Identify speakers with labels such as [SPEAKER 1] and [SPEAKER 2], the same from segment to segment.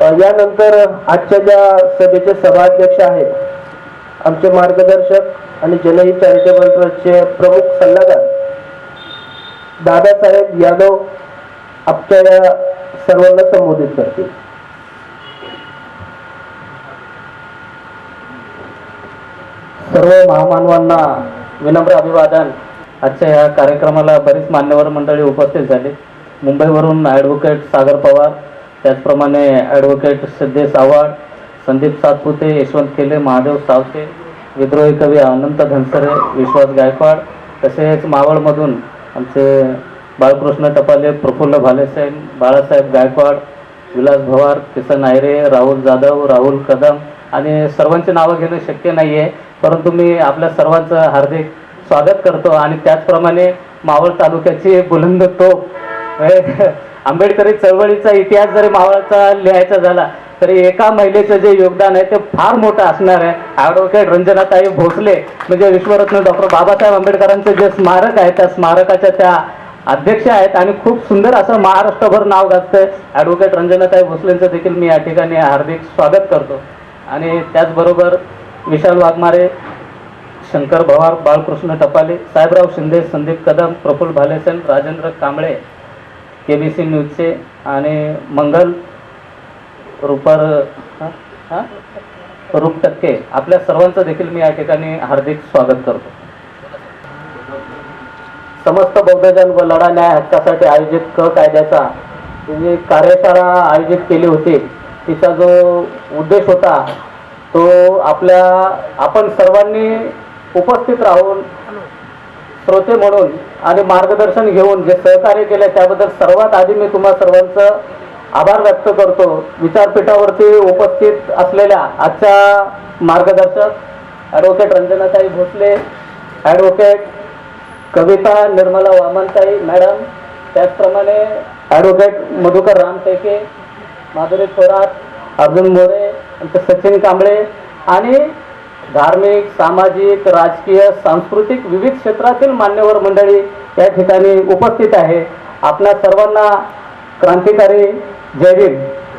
[SPEAKER 1] यानंतर आजच्या ज्या सभेचे सभाध्यक्ष आहेत आमचे मार्गदर्शक आणि जनहित चॅरिटेबल ट्रस्टचे प्रमुख सल्लागार दादासाहेब यादव आपल्या या सर्वांना संबोधित करतील.
[SPEAKER 2] सर्व महामानवांना विनम्र अभिवादन. आजच्या या कार्यक्रमाला बरीच मान्यवर मंडळी उपस्थित झाली. मुंबईवरून ॲडव्होकेट सागर पवार त्याचप्रमाणे ॲडव्होकेट सिद्धेश आव्हाड संदीप सातपुते यशवंत केले महादेव सावते विद्रोही कवी अनंत धनसरे विश्वास गायकवाड तसेच मावळमधून आमचे बाळकृष्ण टपाले प्रफुल्ल भालेसेन बाळासाहेब गायकवाड विलास भवार किसन आयरे राहुल जाधव राहुल कदम आणि सर्वांची नावं घेणं शक्य नाही आहे परंतु मी आपल्या सर्वांचं हार्दिक स्वागत करतो आणि त्याचप्रमाणे मावळ तालुक्याची बुलंद तोप आंबेडकरी चळवळीचा इतिहास जरी मावळाचा लिहायचा झाला तरी एका महिलेचं जे योगदान आहे ते फार मोठं असणार आहे. ॲडव्होकेट रंजनाताई भोसले म्हणजे विश्वरत्न डॉक्टर बाबासाहेब आंबेडकरांचं जे स्मारक आहे त्या स्मारकाच्या त्या अध्यक्ष आहेत आणि खूप सुंदर असं महाराष्ट्रभर नाव गाजतंय. ॲडव्होकेट रंजनाताई भोसलेंचं देखील मी या ठिकाणी हार्दिक स्वागत करतो. आणि त्याचबरोबर Vishal Waghmare Shankar Bhawar Balkrishna Tapale Sahebrao Shinde Sandeep Kadam Praful Bhalesan Rajendra Kamble K B C न्यूजचे आणि मंगल रुपर हा? रूप टक्के आपल्या सर्वांचं देखील मी या ठिकाणी हार्दिक स्वागत करतो
[SPEAKER 1] समस्त बौद्धजन व लढा न्याय हक्कासाठी आयोजित क कायद्याचा जी कार्यशाळा आयोजित केली होती तिचा जो उद्देश होता तो आपल्या आपण सर्वांनी उपस्थित राहून श्रोते म्हणून आणि मार्गदर्शन घेऊन जे सहकार्य केले त्याबद्दल सर्वात आधी मी तुम्हा सर्वांचं आभार व्यक्त करतो. विचारपीठावरती उपस्थित असलेल्या आजच्या मार्गदर्शक advocate Ranjanatai Bhosale advocate Kavita Nirmala Vamantai madam त्याचप्रमाणे ॲडव्होकेट मधुकर रामटेके माधुरी थोरात अर्जुन मोरे सचिन कांबळे आणि धार्मिक सामाजिक राजकीय सांस्कृतिक विविध क्षेत्रातील मान्यवर मंडळी या ठिकाणी उपस्थित आहे. आपल्या सर्वांना क्रांतिकारी जय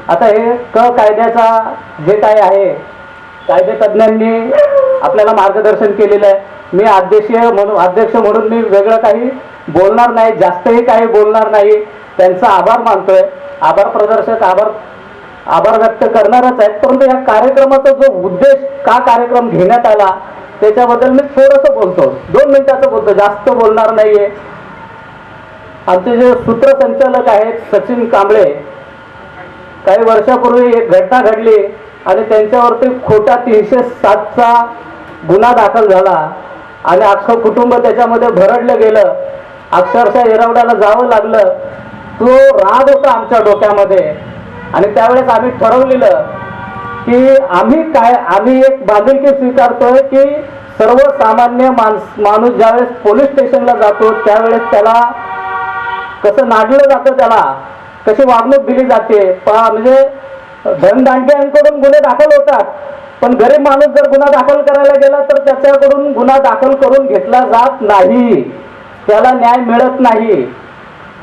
[SPEAKER 1] आता हे क कायद्याचा जे काय आहे कायदे तज्ज्ञांनी आपल्याला मार्गदर्शन केलेलं आहे. मी अध्यक्षीय म्हणून अध्यक्ष म्हणून मी वेगळं काही बोलणार नाही जास्तही काही बोलणार नाही. त्यांचा आभार मानतोय. आभार प्रदर्शक आभार आभार व्यक्त करणारच आहेत. परंतु या कार्यक्रमाचा जो उद्देश का कार्यक्रम घेण्यात आला त्याच्याबद्दल मी थोडंसं बोलतो. दोन मिनिटाचं बोलतो. जास्त बोलणार नाहीये. आमचे जे सूत्रसंचालक आहेत सचिन कांबळे काही वर्षापूर्वी एक घटना घडली आणि त्यांच्यावरती खोटा तीनशे सातचा गुन्हा दाखल झाला आणि अख्खं कुटुंब त्याच्यामध्ये भरडलं गेलं. अक्षरशः एरवड्याला जावं लागलं. तो राग होता आमच्या डोक्यामध्ये. आणि त्यावेळेस आम्ही ठरवलेलं की आम्ही काय आम्ही एक बांधिलकी स्वीकारतोय की सर्वसामान्य माणस माणूस ज्यावेळेस पोलीस स्टेशनला जातो त्यावेळेस त्याला कसं नाडलं जातं त्याला कशी वागणूक दिली जाते पा म्हणजे धनदांड्यांकडून गुन्हे दाखल होतात. पण गरीब माणूस जर गुन्हा दाखल करायला गेला तर त्याच्याकडून गुन्हा दाखल करून घेतला जात नाही. त्याला न्याय मिळत नाही.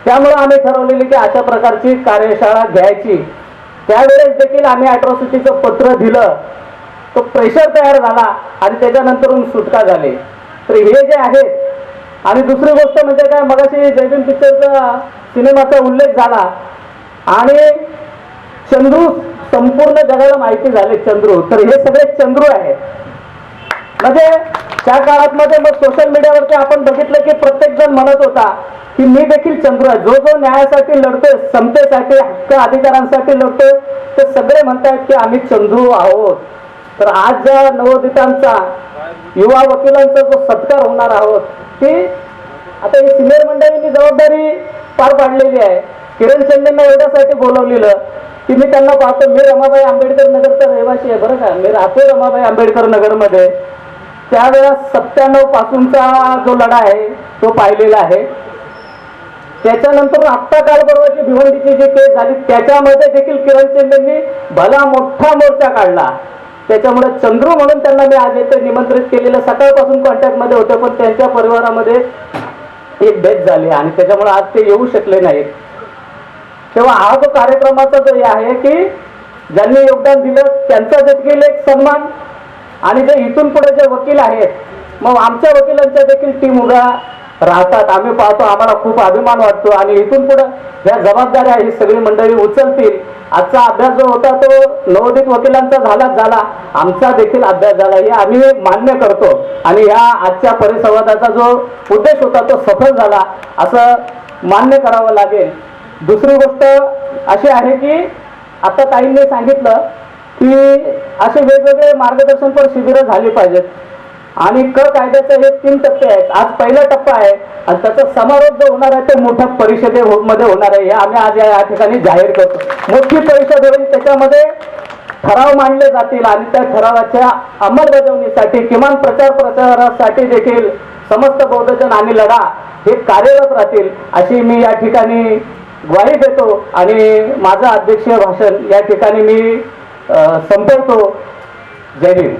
[SPEAKER 1] त्यामुळे आम्ही ठरवलेली की अशा प्रकारची कार्यशाळा घ्यायची. त्यावेळेस देखील आम्ही अॅट्रॉसिटीचं पत्र दिलं. तो प्रेशर तयार झाला आणि त्याच्यानंतरून सुटका झाली. तर हे जे आहेत आणि दुसरी गोष्ट म्हणजे काय मगाशी जयभीम पिक्चरचा सिनेमाचा उल्लेख झाला. आणि चंद्रू संपूर्ण जगाला माहिती झाले चंद्रू. तर हे सगळे चंद्रू आहेत. म्हणजे त्या काळात मध्ये मग सोशल मीडियावरती आपण बघितलं की प्रत्येक जण म्हणत होता की मी देखील चंद्रू आहे जो जो न्यायासाठी लढतोय समतेसाठी हक्क अधिकारांसाठी लढतोय ते सगळे म्हणतात की आम्ही चंद्रू आहोत. तर आज ज्या नवोदितांचा युवा वकिलांचा जो सत्कार होणार आहोत ती आता ही सिनियर मंडळींनी जबाबदारी पार पाडलेली आहे. किरण चंदेंना एवढ्यासाठी बोलवलेलं की मी त्यांना पाहतो मी रमाबाई आंबेडकर नगरचा रहिवासी आहे बरं का? मी राहतो रमाबाई आंबेडकर नगरमध्ये. त्यावेळेस सत्त्याण्णव पासूनचा जो लढा आहे तो पाहिलेला आहे. त्याच्यानंतर आत्ता काल परवाची भिवंडीची जी केस झाली त्याच्यामध्ये देखील किरण चंदेंनी भला मोठा मोर्चा काढला. त्याच्यामुळे चंद्रू म्हणून त्यांना मी आज येथे निमंत्रित केलेलं सकाळपासून कॉन्टॅक्टमध्ये होते पण त्यांच्या परिवारामध्ये एक डेथ झाली आणि त्याच्यामुळे आज ते येऊ शकले नाहीत. तेव्हा हा जो कार्यक्रमाचा जो हे आहे की ज्यांनी योगदान दिलं त्यांचा देखील एक सन्मान. आणि जे इथून पुढे जे वकील आहेत मग आमच्या वकिलांच्या देखील टीम उभ्या राहतात. आम्ही पाहतो आम्हाला खूप अभिमान वाटतो. आणि इथून पुढे या जबाबदाऱ्या ही सगळी मंडळी उचलतील. आजचा अभ्यास जो होता तो नवोदित वकिलांचा झालाच झाला. आमचा देखील अभ्यास झाला. हे आम्ही मान्य करतो. आणि ह्या आजच्या परिसंवादाचा जो उद्देश होता तो सफल झाला. असं मान्य करावं लागेल. दुसरी गोष्ट अशी आहे की आता ताईंनी सांगितलं की असे वेगवेगळे मार्गदर्शनपर शिबिरं झाली पाहिजेत. आणि क कायद्याचे हे तीन टप्पे आहेत. आज पहिला टप्पा आहे आणि त्याचा समारोप जो होणार आहे तो मोठ्या परिषदे हो- मध्ये होणार आहे. हे आम्ही आज या ठिकाणी जाहीर करतो. मोठी परिषद होईल त्याच्यामध्ये ठराव मांडले जातील आणि त्या ठरावाच्या अंमलबजावणीसाठी किमान प्रचार प्रचारासाठी देखील समस्त बौद्धजन आणि लढा हे कार्यरत राहतील अशी मी या ठिकाणी ग्वाही देतो. आणि माझं अध्यक्षीय भाषण या ठिकाणी मी संपवतो. जय हिंद.